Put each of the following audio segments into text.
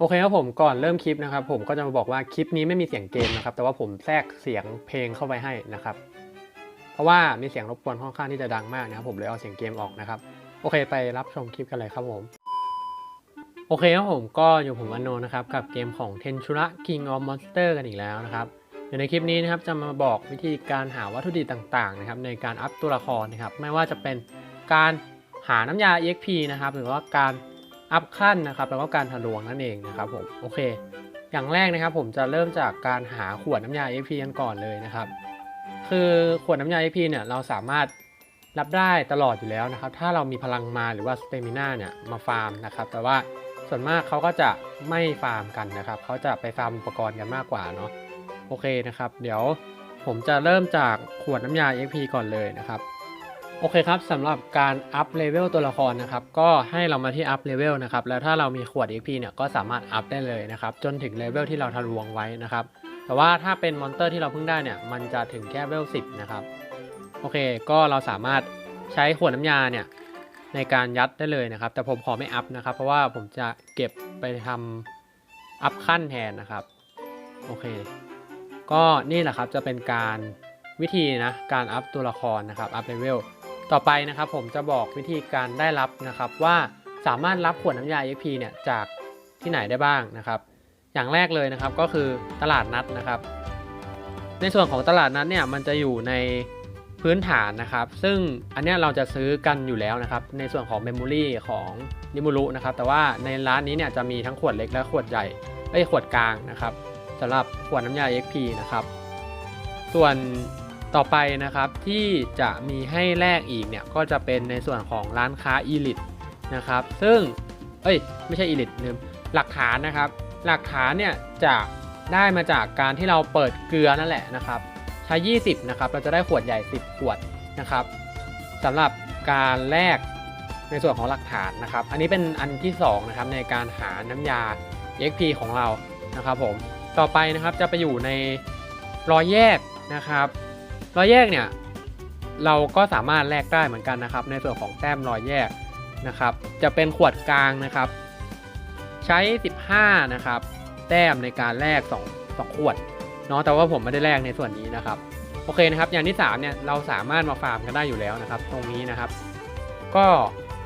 โอเคครับผมก่อนเริ่มคลิปนะครับผมก็จะมาบอกว่าคลิปนี้ไม่มีเสียงเกมนะครับแต่ว่าผมแทรกเสียงเพลงเข้าไปให้นะครับ เพราะว่ามีเสียงรบกวนค่อนข้างที่จะดังมากนะครับผมเลยเอาเสียงเกมออกนะครับโอเคไปรับชมคลิปกันเลยครับผมโอเคครับผมก็อยู่ผมอโนนะครับกับเกมของ Tenchura King of Monster กันอีกแล้วนะครับเดี๋ยวในคลิปนี้นะครับจะมาบอกวิธีการหาวัตถุดิบต่างๆนะครับในการอัพตัวละครนะครับไม่ว่าจะเป็นการหาน้ำยา EXP นะครับหรือว่าการ อัพขั้นนะครับแล้วก็การทะลวงนั่นเองนะครับผมโอเค อย่างแรกนะครับ ผมจะเริ่มจากการหาขวดน้ำยา EXP กันก่อนเลยนะครับ คือขวดน้ำยา EXP เนี่ยเราสามารถรับได้ตลอดอยู่แล้วนะครับ ถ้าเรามีพลังมาหรือว่าสเตมิน่าเนี่ยมาฟาร์มนะครับ แต่ว่าส่วนมากเขาก็จะไม่ฟาร์มกันนะครับเขาจะไปฟาร์มอุปกรณ์กันมากกว่าเนาะโอเคนะครับ เดี๋ยวผมจะเริ่มจากขวดน้ำยา EXP ก่อนเลยนะครับ โอเคครับสำหรับการอัพเลเวลตัวละครนะครับก็ให้เรามาที่อัพเลเวลนะครับแล้วถ้าเรามีขวด XP เนี่ยก็สามารถอัพได้เลยนะครับจนถึงเลเวลที่เราทะลวงไว้นะครับแต่ว่าถ้าเป็นมอนเตอร์ที่เราเพิ่งได้เนี่ยมันจะถึงแค่เลเวล10นะครับโอเคก็เราสามารถใช้ขวดน้ำยาเนี่ยในการยัดได้เลยนะครับ แต่ผมขอไม่อัพนะครับ เพราะว่าผมจะเก็บไปทำอัพขั้นแทนนะครับโอเค ก็นี่แหละครับจะเป็นการวิธีนะการอัพตัวละครนะครับอัพเลเวล ต่อไปนะครับผมจะบอกวิธีการได้รับนะครับว่าสามารถรับขวดน้ำยา EXP เนี่ยจากที่ไหนได้บ้างนะครับ อย่างแรกเลยนะครับก็คือตลาดนัดนะครับ ในส่วนของตลาดนัดเนี่ยมันจะอยู่ในพื้นฐานนะครับ ซึ่งอันนี้เราจะซื้อกันอยู่แล้วนะครับ ในส่วนของเมมโมรีของนิมูรุนะครับ แต่ว่าในร้านนี้เนี่ยจะมีทั้งขวดเล็กและขวดใหญ่ไอ้ขวดกลางนะครับสำหรับขวดน้ำยา XP นะครับ ส่วน ต่อไปนะครับที่จะมีให้แลกอีกเนี่ยก็จะเป็นในส่วนของร้านค้า e l i t นะครับ ซึ่ง เอ้ย ไม่ใช่ e l i t ลืมหลักฐานนะครับ หลักฐานเนี่ยจะได้มาจากการที่เราเปิดเกลือนั่นแหละนะครับใช้ 20 นะครับ เราจะได้ขวดใหญ่ 10 ขวดนะครับสำหรับการแลกในส่วนของหลักฐานนะครับ อันนี้เป็นอันที่2นะครับในการหาน้ำยา XP ของเรานะครับผม ต่อไปนะครับจะไปอยู่ในรอยแยกนะครับ รอยแยกเนี่ยเราก็สามารถแลกได้เหมือนกันนะครับ ในส่วนของแต้มรอยแยกนะครับ จะเป็นขวดกลางนะครับ ใช้ 15 นะครับ แต้มในการแลก2 2ขวดเนาะแต่ว่าผมไม่ได้แลกในส่วนนี้นะครับ โอเคนะครับ อย่างที่3เนี่ยเราสามารถมาฟาร์มกันได้อยู่แล้วนะครับ ตรงนี้นะครับ ก็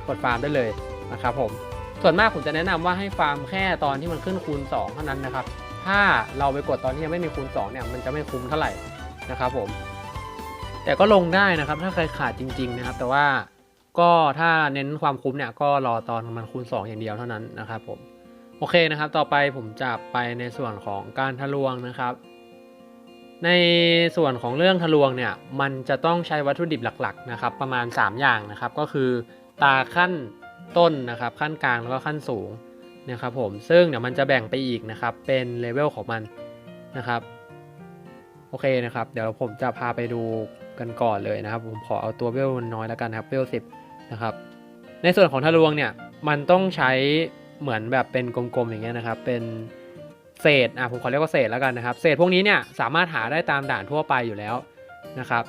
กดฟาร์มได้เลยนะครับผมส่วนมากผมจะแนะนำว่าให้ฟาร์มแค่ตอนที่มันขึ้นคูณ 2 เท่านั้นนะครับ ถ้าเราไปกดตอนที่ยังไม่มีคูณ 2 เนี่ย มันจะไม่คุ้มเท่าไหร่นะครับผม แต่ก็ลงได้นะครับ ถ้าใครขาดจริง ๆ นะครับ แต่ว่าก็ถ้าเน้นความคุ้มเนี่ยก็รอตอนมันคูณ 2 อย่างเดียวเท่านั้นนะครับผมโอเคนะครับ ต่อไปผมจะไปในส่วนของการทะลวงนะครับ ในส่วนของเรื่องทะลวงเนี่ยมันจะต้องใช้วัตถุดิบหลักๆนะครับประมาณ 3 อย่างนะครับ ก็คือตาขั้นต้นนะครับ ขั้นกลางแล้วก็ขั้นสูงนะครับผมซึ่งเดี๋ยวมันจะแบ่งไปอีกนะครับ เป็นเลเวลของมันนะครับโอเคนะครับ เดี๋ยวผมจะพาไปดูกันก่อนเลยนะครับ ผมขอเอาตัวเวลน้อยแล้วกันนะครับเวลสิบนะครับ ในส่วนของทะลวงเนี่ยมันต้องใช้เหมือนแบบเป็นกลมๆอย่างเงี้ยนะครับ เป็นเศษอะผมขอเรียกว่าเศษแล้วกันนะครับ เศษพวกนี้เนี่ยสามารถหาได้ตามด่านทั่วไปอยู่แล้วนะครับ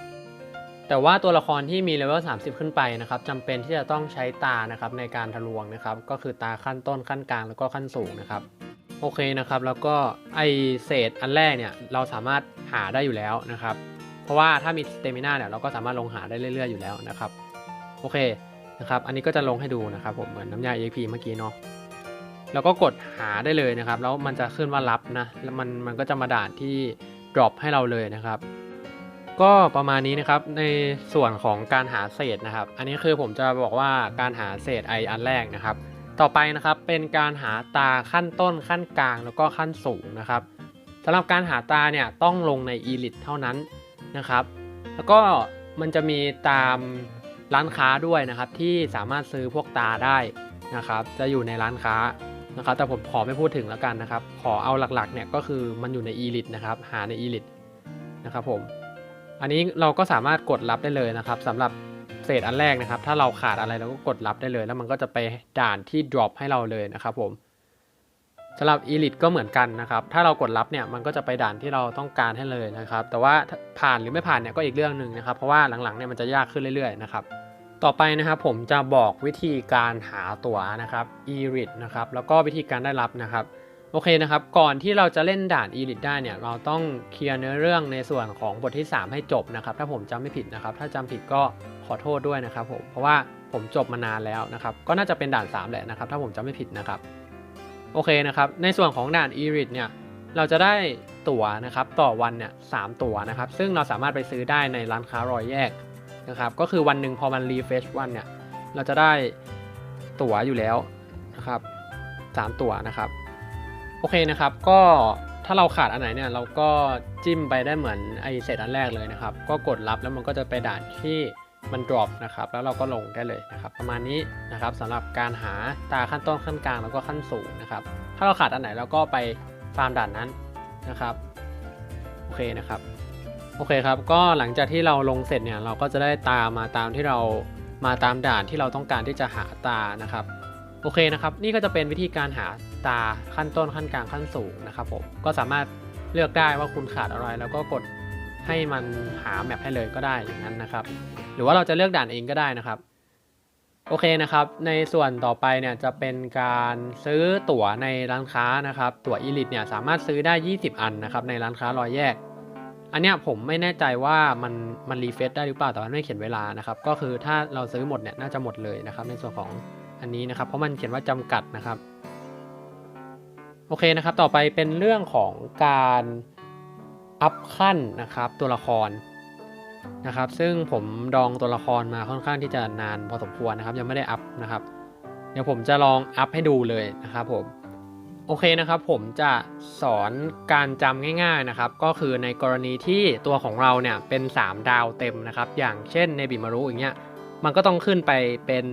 แต่ว่าตัวละครที่มีเลเวล 30 ขึ้นไปนะครับจำเป็นที่จะต้องใช้ตานะครับในการทะลวงนะครับ ก็คือตาขั้นต้นขั้นกลางแล้วก็ขั้นสูงนะครับ โอเคนะครับ แล้วก็ไอเศษอันแรกเนี่ยเราสามารถหาได้อยู่แล้วนะครับ เพราะว่าถ้ามีสเตมิน่าเนี่ยเราก็สามารถลงหาได้เรื่อยๆอยู่แล้วนะครับโอเคนะครับอันนี้ก็จะลงให้ดูนะครับผมเหมือนน้ำยา EXP เมื่อกี้เนาะแล้วก็กดหาได้เลยนะครับ แล้วมันจะขึ้นว่ารับนะแล้วมันมันก็จะมาด่านที่ drop ให้เราเลยนะครับ ก็ประมาณนี้นะครับในส่วนของการหาเศษนะครับ อันนี้คือผมจะบอกว่าการหาเศษไออันแรกนะครับ ต่อไปนะครับเป็นการหาตาขั้นต้นขั้นกลางแล้วก็ขั้นสูงนะครับสำหรับการหาตาเนี่ยต้องลงใน e l i t เท่านั้น นะครับ แล้วก็มันจะมีตามร้านค้าด้วยนะครับ ที่สามารถซื้อพวกตาได้นะครับ จะอยู่ในร้านค้านะครับ แต่ผมขอไม่พูดถึงแล้วกันนะครับ ขอเอาหลักๆเนี่ยก็คือมันอยู่ใน e l i t นะครับ หาใน e l i t นะครับผมอันนี้เราก็สามารถกดรับได้เลยนะครับสำหรับเศษอันแรกนะครับ ถ้าเราขาดอะไรเราก็กดรับได้เลย แล้วมันก็จะไปด่านที่ drop ให้เราเลยนะครับผม สำหรับ Elite ก็เหมือนกันนะครับ ถ้าเรากดรับเนี่ยมันก็จะไปด่านที่เราต้องการให้เลยนะครับ แต่ว่าผ่านหรือไม่ผ่านเนี่ยก็อีกเรื่องหนึ่งนะครับ เพราะว่าหลังๆเนี่ยมันจะยากขึ้นเรื่อยๆนะครับ ต่อไปนะครับผมจะบอกวิธีการหาตั๋วนะครับ e r i t นะครับ แล้วก็วิธีการได้รับนะครับโอเคนะครับ ก่อนที่เราจะเล่นด่าน e l i t ได้เนี่ย เราต้องเคลียร์เนื้อเรื่องในส่วนของบทที่ 3 ให้จบนะครับ ถ้าผมจำไม่ผิดนะครับ ถ้าจำผิดก็ขอโทษด้วยนะครับผม เพราะว่าผมจบมานานแล้วนะครับ ก็น่าจะเป็นด่าน 3 แหละนะครับ ถ้าผมจำไม่ผิดนะครับ โอเคนะครับ ในส่วนของด่าน e l i t เนี่ย เราจะได้ตั๋วนะครับต่อวันเนี่ยสามตั๋วนะครับ ซึ่งเราสามารถไปซื้อได้ในร้านค้ารอยแยกนะครับ ก็คือวันหนึ่งพอมันรีเฟชวันเนี่ย เราจะได้ตั๋วอยู่แล้วนะครับสามตั๋วนะครับ โอเคนะครับ ก็ถ้าเราขาดอันไหนเนี่ยเราก็จิ้มไปได้เหมือนไอเซตอันแรกเลยนะครับ ก็กดรับแล้วมันก็จะไปด่านที่ มัน drop นะครับ แล้วเราก็ลงได้เลยนะครับ ประมาณนี้นะครับสำหรับการหาตาขั้นต้นขั้นกลางแล้วก็ขั้นสูงนะครับ ถ้าเราขาดอันไหนเราก็ไปฟาร์มด่านนั้นนะครับโอเคนะครับโอเคครับก็หลังจากที่เราลงเสร็จเนี่ยเราก็จะได้ตามมาตามที่เรามาตามด่านที่เราต้องการที่จะหาตานะครับโอเคนะครับ นี่ก็จะเป็นวิธีการหาตาขั้นต้นขั้นกลางขั้นสูงนะครับผมก็สามารถเลือกได้ว่าคุณขาดอะไรแล้วก็กด ให้มันหาแมปให้เลยก็ได้อย่างนั้นนะครับ หรือว่าเราจะเลือกด่านเองก็ได้นะครับ โอเคนะครับ ในส่วนต่อไปเนี่ยจะเป็นการซื้อตั๋วในร้านค้านะครับ ตั๋วอีลิทเนี่ยสามารถซื้อได้ 20 อันนะครับในร้านค้ารอยแยก อันเนี้ยผมไม่แน่ใจว่ามันมันรีเฟซได้หรือเปล่าแต่ว่าไม่เขียนเวลานะครับ ก็คือถ้าเราซื้อหมดเนี่ยน่าจะหมดเลยนะครับ ในส่วนของอันนี้นะครับ เพราะมันเขียนว่าจำกัดนะครับ โอเคนะครับ ต่อไปเป็นเรื่องของการ อัพขั้นนะครับตัวละครนะครับ ซึ่งผมดองตัวละครมาค่อนข้างที่จะนานพอสมควรนะครับยังไม่ได้อัพนะครับ เดี๋ยวผมจะลองอัพให้ดูเลยนะครับผมโอเคนะครับผมจะสอนการจำง่าย ๆนะครับ ก็คือในกรณีที่ตัวของเราเนี่ยเป็น 3 ดาวเต็มนะครับ อย่างเช่นในบิมารุอย่างเงี้ยมันก็ต้องขึ้นไปเป็น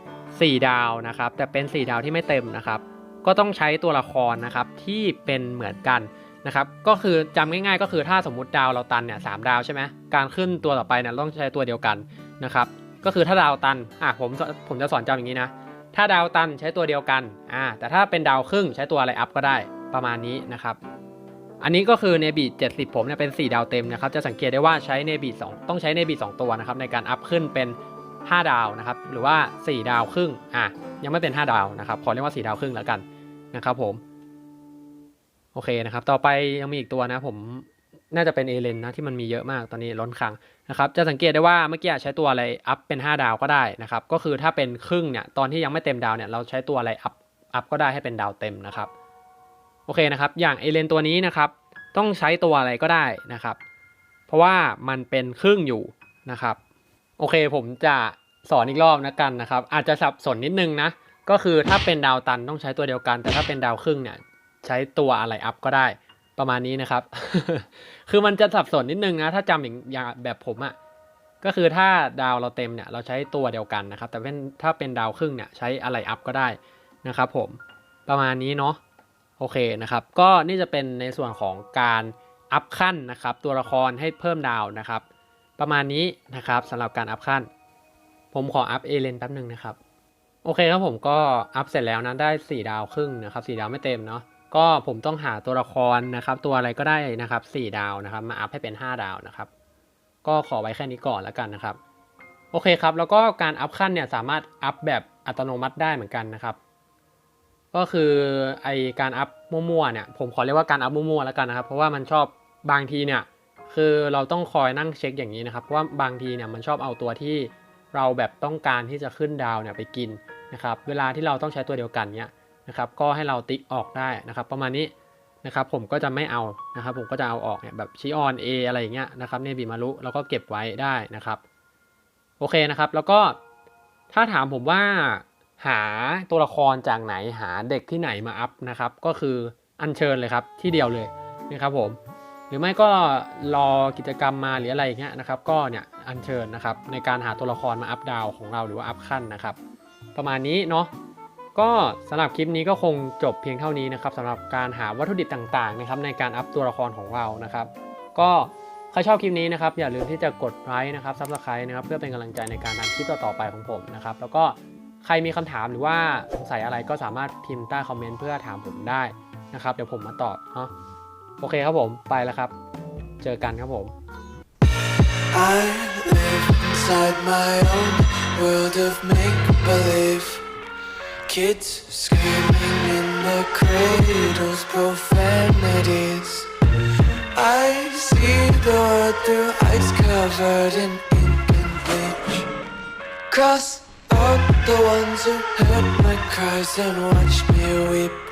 4 ดาวนะครับ แต่เป็น 4 ดาวที่ไม่เต็มนะครับ ก็ต้องใช้ตัวละครนะครับที่เป็นเหมือนกัน นะครับก็คือจำง่ายๆ ก็คือถ้าสมมติดาวเราตันเนี่ยสดาวใช่ไหมการขึ้นตัวต่อไปเนี่ยต้องใช้ตัวเดียวกันนะครับก็คือถ้าดาวตันอะผมผมจะสอนจำอย่างนี้นะถ้าดาวตันใช้ตัวเดียวกันอ่าแต่ถ้าเป็นดาวครึ่งใช้ตัวอะไรอัพก็ได้ประมาณนี้นะครับอันนี้ก็คือเนบี70 ผมเนี่ยเป็น 4 ดาวเต็มนะครับจะสังเกตได้ว่าใช้เนบี2ต้องใช้เนบี2ตัวนะครับในการอัพขึ้นเป็น 5 ดาวนะครับหรือว่า 4 ดาวครึ่งอะยังไม่เป็น 5 ดาวนะครับขอเรียกว่า 4 ดาวครึ่งแล้วกันนะครับผม โอเคนะครับ ต่อไปยังมีอีกตัวนะผมน่าจะเป็นเอเลนนะที่มันมีเยอะมากตอนนี้ล้นคลังนะครับจะสังเกตได้ว่าเมื่อกี้ใช้ตัวอะไรอัพเป็น 5 ดาวก็ได้นะครับก็คือถ้าเป็นครึ่งเนี่ยตอนที่ยังไม่เต็มดาวเนี่ยเราใช้ตัวอะไรอัพอัพก็ได้ให้เป็นดาวเต็มนะครับโอเคนะครับอย่างเอเลนตัวนี้นะครับต้องใช้ตัวอะไรก็ได้นะครับ เพราะว่ามันเป็นครึ่งอยู่นะครับโอเคผมจะสอนอีกรอบนะกันนะครับอาจจะสับสนนิดนึงนะก็คือถ้าเป็นดาวตันต้องใช้ตัวเดียวกัน แต่ถ้าเป็นดาวครึ่งเนี่ย ใช้ตัวอะไรอัพก็ได้ประมาณนี้นะครับ คือมันจะสับสนนิดนึงนะ ถ้าจำอย่างอย่างแบบผมอะ่ะ ก็คือถ้าดาวเราเต็มเนี่ย เราใช้ตัวเดียวกันนะครับ แต่เป็นถ้าเป็นดาวครึ่งเนี่ย ใช้อะไรอัพก็ได้นะครับผม ประมาณนี้เนาะ โอเคนะครับ ก็นี่จะเป็นในส่วนของการอัพขั้นนะครับ ตัวละครให้เพิ่มดาวนะครับ ประมาณนี้นะครับสำหรับการอัพขั้น ผมขออัพเอเลนแป๊บหนึ่งนะครับ โอเคครับผมก็อัพเสร็จแล้วนะ ได้ 4 ดาวครึ่งนะครับ 4 ดาวไม่เต็มเนาะ ก็ผมต้องหาตัวละครนะครับ ตัวอะไรก็ได้นะครับ 4 ดาวนะครับ มาอัพให้เป็น 5 ดาวนะครับ ก็ขอไว้แค่นี้ก่อนแล้วกันนะครับ โอเคครับ แล้วก็การอัพขั้นเนี่ยสามารถอัพแบบอัตโนมัติได้เหมือนกันนะครับ ก็คือไอการอัพมั่วๆเนี่ยผมขอเรียกว่าการอัพมั่วๆแล้วกันนะครับ เพราะว่ามันชอบบางทีเนี่ยคือเราต้องคอยนั่งเช็คอย่างนี้นะครับเพราะว่าบางทีเนี่ยมันชอบเอาตัวที่เราแบบต้องการที่จะขึ้นดาวเนี่ยไปกินนะครับ เวลาที่เราต้องใช้ตัวเดียวกันเนี่ย นะครับก็ให้เราติ๊กออกได้นะครับประมาณนี้นะครับผมก็จะไม่เอานะครับผมก็จะเอาออกเนี่ยแบบชิออนเออะไรอย่างเงี้ยนะครับเนบิมารุแล้วก็เก็บไว้ได้นะครับโอเคนะครับแล้วก็ถ้าถามผมว่าหาตัวละครจากไหนหาเด็กที่ไหนมาอัพนะครับก็คืออัญเชิญเลยครับที่เดียวเลยนะครับผมหรือไม่ก็รอกิจกรรมมาหรืออะไรอย่างเงี้ยนะครับก็เนี่ยอัญเชิญนะครับในการหาตัวละครมาอัพดาวของเราหรือว่าอัพขั้นนะครับประมาณนี้เนาะ ก็สำหรับคลิปนี้ก็คงจบเพียงเท่านี้นะครับสำหรับการหาวัตถุดิบต่างๆนะครับในการอัพตัวละครของเรานะครับ ก็ใครชอบคลิปนี้นะครับอย่าลืมที่จะกดไลค์นะครับซับสไครต์นะครับเพื่อเป็นกำลังใจในการทำคลิปต่อๆไปของผมนะครับแล้วก็ใครมีคำถามหรือว่าสงสัยอะไรก็สามารถพิมพ์ใต้คอมเมนต์เพื่อถามผมได้นะครับเดี๋ยวผมมาตอบเนาะโอเคครับผมไปแล้วครับ เจอกันครับผม I live inside my own world of make believe. Kids screaming in the cradles, profanities. I see the world through ice covered in ink and bleach. Cross out the ones who heard my cries and watched me weep.